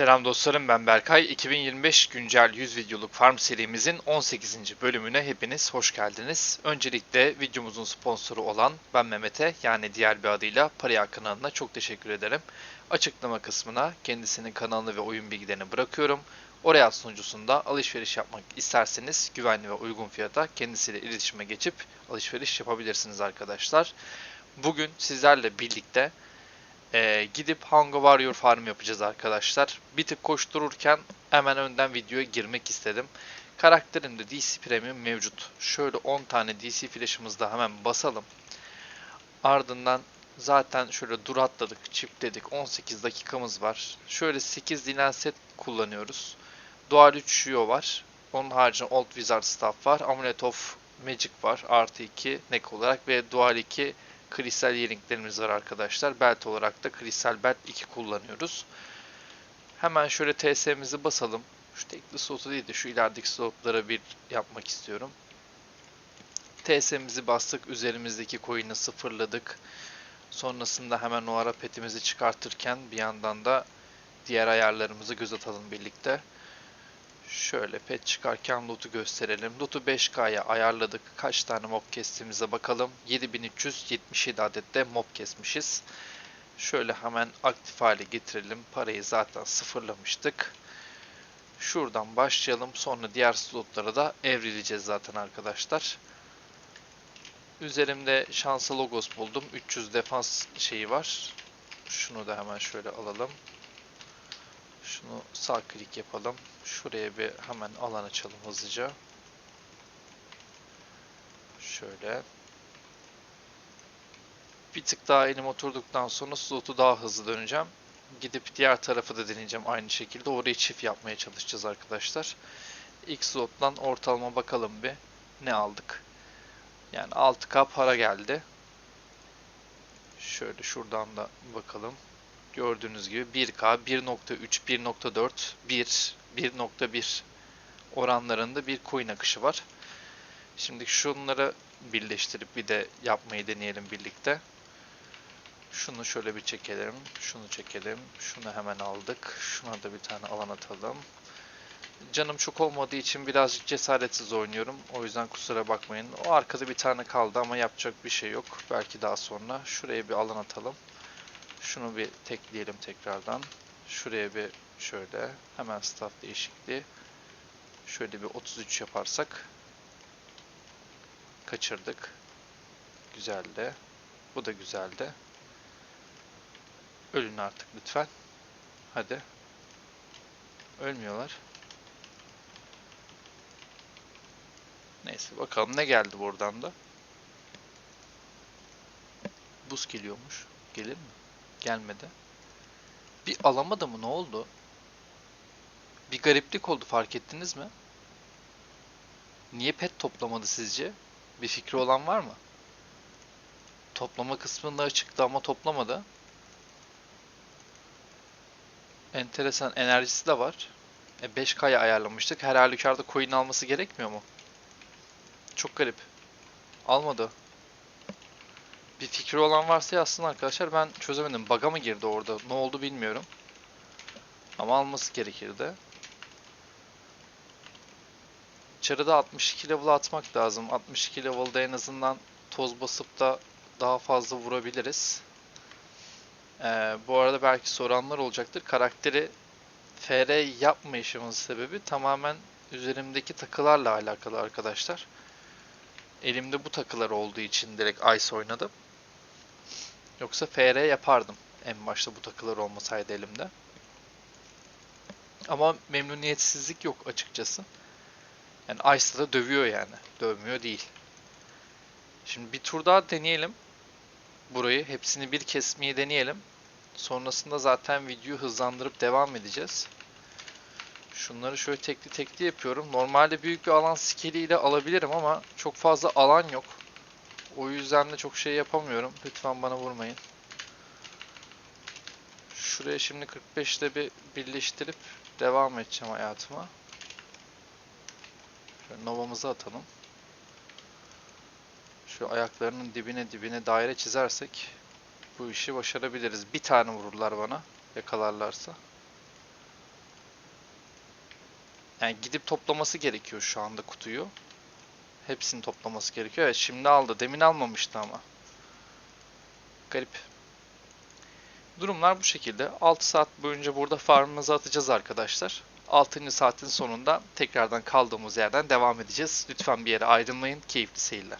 Selam dostlarım ben Berkay. 2025 güncel 100 videoluk farm serimizin 18. bölümüne hepiniz hoş geldiniz. Öncelikle videomuzun sponsoru olan ben Mehmet'e yani diğer bir adıyla Paraya kanalına çok teşekkür ederim. Açıklama kısmına kendisinin kanalını ve oyun bilgilerini bırakıyorum. Oraya sunucusunda alışveriş yapmak isterseniz güvenli ve uygun fiyata kendisiyle iletişime geçip alışveriş yapabilirsiniz arkadaşlar. Bugün sizlerle birlikte ee, gidip Hunger Warrior Farm yapacağız arkadaşlar. Bir tık koştururken hemen önden videoya girmek istedim. Karakterimde DC Premium mevcut. Şöyle 10 tane DC flash'ımızda hemen basalım. Ardından zaten şöyle dur atladık, çiftledik. 18 dakikamız var. Şöyle 8 dinlen set kullanıyoruz. Dual 3 Shio var. Onun haricinde Old Wizard Staff var. Amulet of Magic var. Artı 2 nek olarak ve Dual 2 kristal yerinklerimiz var arkadaşlar. Belt olarak da kristal belt 2 kullanıyoruz. Hemen şöyle TS'mizi basalım. Şu tekli slotu değil de şu ilerideki slotlara bir yapmak istiyorum. TS'mizi bastık. Üzerimizdeki coin'i sıfırladık. Sonrasında hemen o ara petimizi çıkartırken bir yandan da diğer ayarlarımızı göz atalım birlikte. Şöyle pet çıkarken loot'u gösterelim. Loot'u 5K'ya ayarladık. Kaç tane mob kestiğimize bakalım. 7377 adet de mob kesmişiz. Şöyle hemen aktif hale getirelim. Parayı zaten sıfırlamıştık. Şuradan başlayalım. Sonra diğer slotlara da evrileceğiz zaten arkadaşlar. Üzerimde şansa logos buldum. 300 defans şeyi var. Şunu da hemen şöyle alalım. Şunu sağ klik yapalım. Şuraya bir hemen alan açalım hızlıca. Şöyle. Bir tık daha elim oturduktan sonra slotu daha hızlı döneceğim. Gidip diğer tarafı da deneyeceğim aynı şekilde. Orayı çift yapmaya çalışacağız arkadaşlar. İlk slottan ortalama bakalım bir. Ne aldık? Yani 6k para geldi. Şöyle şuradan da bakalım. Gördüğünüz gibi 1K, 1.3, 1.4, 1, 1.1 oranlarında bir coin akışı var. Şimdi şunları birleştirip bir de yapmayı deneyelim birlikte. Şunu şöyle bir çekelim, şunu çekelim, şunu hemen aldık. Şuna da bir tane alan atalım. Canım çok olmadığı için birazcık cesaretsiz oynuyorum. O yüzden kusura bakmayın. O arkada bir tane kaldı ama yapacak bir şey yok. Belki daha sonra. Şuraya bir alan atalım. Şunu bir tekleyelim tekrardan. Şuraya bir şöyle hemen staff değişikliği. Şöyle bir 33 yaparsak kaçırdık. Güzeldi. Bu da güzeldi. Ölün artık lütfen. Hadi. Ölmüyorlar. Neyse bakalım ne geldi buradan da. Buz geliyormuş. Gelir mi? Gelmedi. Bir alamadı mı? Ne oldu? Bir gariplik oldu fark ettiniz mi? Niye pet toplamadı sizce? Bir fikri olan var mı? Toplama kısmında açıktı ama toplamadı. Enteresan enerjisi de var. E 5K'ya ayarlamıştık. Her halükarda coin alması gerekmiyor mu? Çok garip. Almadı. Bir fikri olan varsa yazsın arkadaşlar. Ben çözemedim. Bug'a mı girdi orada? Ne oldu bilmiyorum. Ama alması gerekirdi. Çarıda 62 level atmak lazım. 62 level'da en azından toz basıp da daha fazla vurabiliriz. Ee, bu arada belki soranlar olacaktır. Karakteri FR yapmayışımın sebebi tamamen üzerimdeki takılarla alakalı arkadaşlar. Elimde bu takılar olduğu için direkt Ice oynadım. Yoksa FR yapardım en başta bu takılar olmasaydı elimde. Ama memnuniyetsizlik yok açıkçası. Yani Ice'da da dövüyor yani. Dövmüyor değil. Şimdi bir tur daha deneyelim. Burayı hepsini bir kesmeyi deneyelim. Sonrasında zaten videoyu hızlandırıp devam edeceğiz. Şunları şöyle tekli tekli yapıyorum. Normalde büyük bir alan skeliyle alabilirim ama çok fazla alan yok. O yüzden de çok şey yapamıyorum. Lütfen bana vurmayın. Şuraya şimdi 45'te bir birleştirip devam edeceğim hayatıma. Şöyle novamızı atalım. Şu ayaklarının dibine dibine daire çizersek bu işi başarabiliriz. Bir tane vururlar bana yakalarlarsa. Yani gidip toplaması gerekiyor şu anda kutuyu. Hepsini toplaması gerekiyor. Evet şimdi aldı. Demin almamıştı ama. Garip. Durumlar bu şekilde. 6 saat boyunca burada farmımızı atacağız arkadaşlar. 6. saatin sonunda tekrardan kaldığımız yerden devam edeceğiz. Lütfen bir yere ayrılmayın. Keyifli seyirler.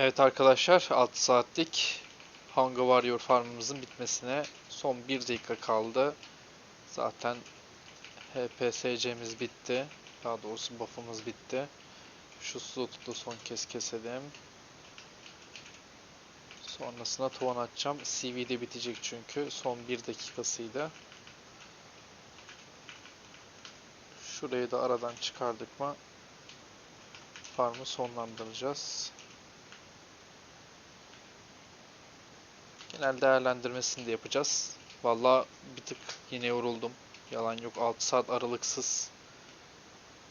Evet arkadaşlar 6 saatlik Hunger Warrior farmımızın bitmesine son 1 dakika kaldı. Zaten HPSC'miz bitti. Daha doğrusu buff'ımız bitti. Şu slotu son kez keselim. Sonrasında tovan atacağım. CV de bitecek çünkü. Son 1 dakikasıydı. Şurayı da aradan çıkardık mı farmı sonlandıracağız. Genel değerlendirmesini de yapacağız. Valla bir tık yine yoruldum. Yalan yok 6 saat aralıksız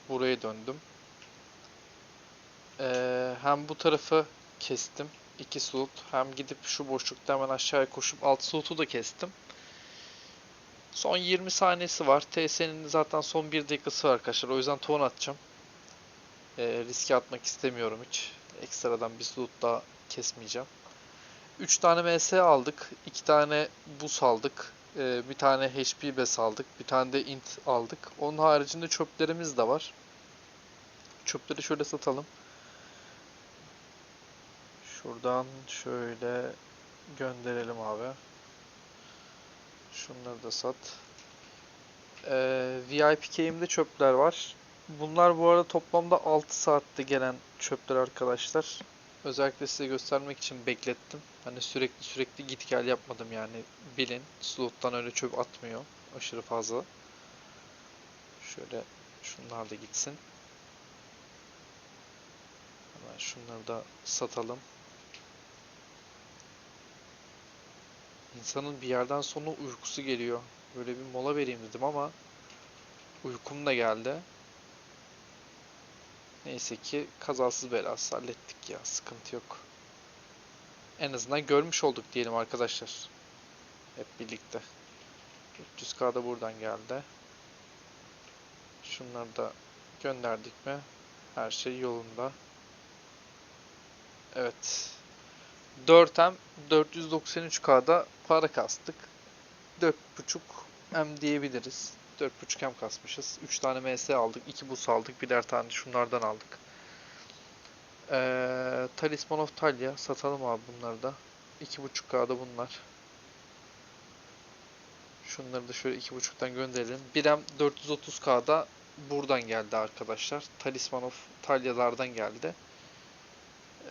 buraya döndüm. Ee, hem bu tarafı kestim. 2 slot. Hem gidip şu boşlukta hemen aşağıya koşup alt slotu da kestim. Son 20 saniyesi var. TS'nin zaten son 1 dakikası var arkadaşlar. O yüzden ton atacağım. Ee, riske atmak istemiyorum hiç. Ekstradan bir slot daha kesmeyeceğim. 3 tane MS aldık. 2 tane bus aldık. Ee, bir tane HP bes aldık. Bir tane de int aldık. Onun haricinde çöplerimiz de var. Çöpleri şöyle satalım. Şuradan şöyle gönderelim abi. Şunları da sat. Ee, VIP key'imde çöpler var. Bunlar bu arada toplamda 6 saatte gelen çöpler arkadaşlar. Özellikle size göstermek için beklettim. Hani sürekli sürekli git gel yapmadım yani. Bilin slottan öyle çöp atmıyor. Aşırı fazla. Şöyle şunlar da gitsin. Hemen şunları da satalım. İnsanın bir yerden sonra uykusu geliyor. Böyle bir mola vereyim dedim ama uykum da geldi. Neyse ki kazasız belasız hallettik ya. Sıkıntı yok. En azından görmüş olduk diyelim arkadaşlar. Hep birlikte. 300k da buradan geldi. Şunları da gönderdik mi? Her şey yolunda. Evet. 4M 493K'da para kastık. 4.5 M diyebiliriz. 4.5 M kasmışız. 3 tane MS aldık. 2 bus aldık. Birer tane şunlardan aldık. Ee, Talisman of Talia. Satalım abi bunları da. 2.5K'da bunlar. Şunları da şöyle 2.5'tan gönderelim. 1M 430K'da buradan geldi arkadaşlar. Talisman of Talia'lardan geldi.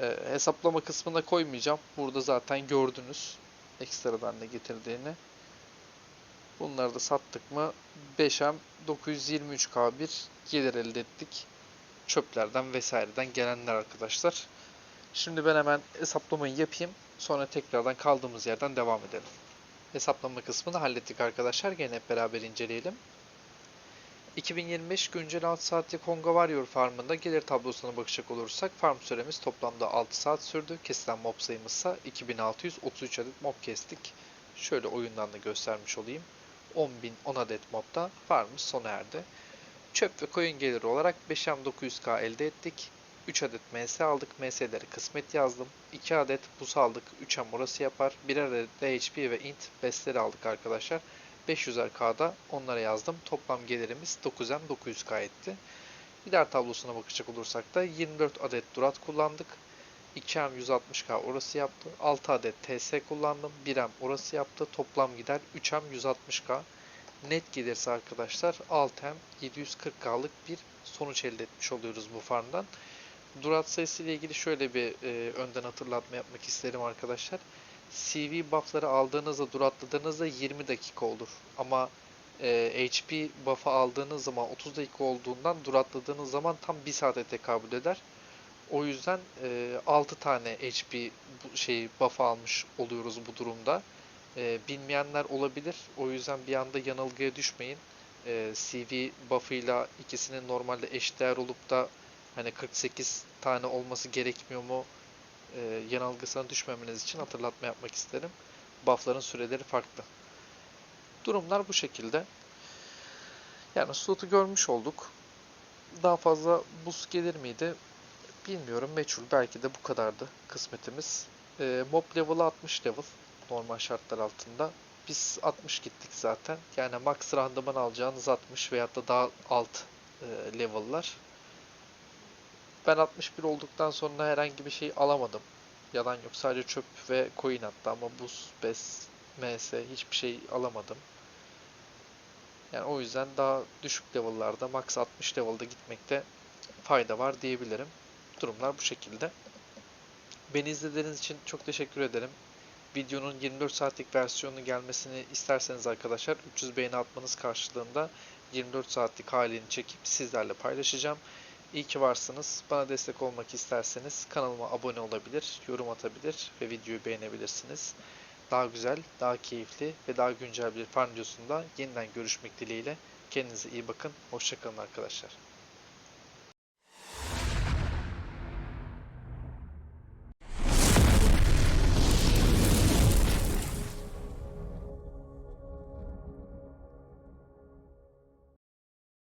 Ee, hesaplama kısmına koymayacağım. Burada zaten gördünüz. Ekstradan ne getirdiğini. Bunları da sattık mı 5M 923K1 gelir elde ettik. Çöplerden vesaireden gelenler arkadaşlar. Şimdi ben hemen hesaplamayı yapayım. Sonra tekrardan kaldığımız yerden devam edelim. Hesaplama kısmını hallettik arkadaşlar. Gene hep beraber inceleyelim. 2025 güncel 6 saatlik Honga Warrior farmında gelir tablosuna bakacak olursak farm süremiz toplamda 6 saat sürdü. Kesilen mob sayımız ise 2633 adet mob kestik. Şöyle oyundan da göstermiş olayım. 10.000 10 adet mobda farmımız sona erdi. Çöp ve koyun geliri olarak 5M900K elde ettik. 3 adet MS aldık. MS'leri kısmet yazdım. 2 adet bus aldık. 3M orası yapar. 1 adet DHP ve int bestleri aldık arkadaşlar. 500'er K'da onlara yazdım. Toplam gelirimiz 9M 900K etti. Gider tablosuna bakacak olursak da 24 adet durat kullandık. 2M 160K orası yaptı. 6 adet TS kullandım. 1M orası yaptı. Toplam gider 3M 160K. Net gelirse arkadaşlar 6M 740K'lık bir sonuç elde etmiş oluyoruz bu farmdan. Durat sayısı ile ilgili şöyle bir e, önden hatırlatma yapmak isterim arkadaşlar. CV buff'ları aldığınızda duratladığınızda 20 dakika olur. Ama e, HP buff'ı aldığınız zaman 30 dakika olduğundan duratladığınız zaman tam 1 saate tekabül eder. O yüzden e, 6 tane HP bu şey buff almış oluyoruz bu durumda. E, bilmeyenler olabilir. O yüzden bir anda yanılgıya düşmeyin. E, CV buff'ıyla ikisinin normalde eşdeğer olup da hani 48 tane olması gerekmiyor mu e, yanılgısına düşmemeniz için hatırlatma yapmak isterim. Buff'ların süreleri farklı. Durumlar bu şekilde. Yani slotu görmüş olduk. Daha fazla buz gelir miydi? Bilmiyorum. Meçhul. Belki de bu kadardı kısmetimiz. E, mob level'ı 60 level. Normal şartlar altında. Biz 60 gittik zaten. Yani max randıman alacağınız 60 veyahut da daha alt e, level'lar. Ben 61 olduktan sonra herhangi bir şey alamadım. Yalan yok. Sadece çöp ve coin attı ama buz, bes, ms hiçbir şey alamadım. Yani o yüzden daha düşük level'larda max 60 level'da gitmekte fayda var diyebilirim. Durumlar bu şekilde. Beni izlediğiniz için çok teşekkür ederim. Videonun 24 saatlik versiyonu gelmesini isterseniz arkadaşlar 300 beğeni atmanız karşılığında 24 saatlik halini çekip sizlerle paylaşacağım. İyi ki varsınız. Bana destek olmak isterseniz kanalıma abone olabilir, yorum atabilir ve videoyu beğenebilirsiniz. Daha güzel, daha keyifli ve daha güncel bir farm videosunda yeniden görüşmek dileğiyle. Kendinize iyi bakın. Hoşçakalın arkadaşlar.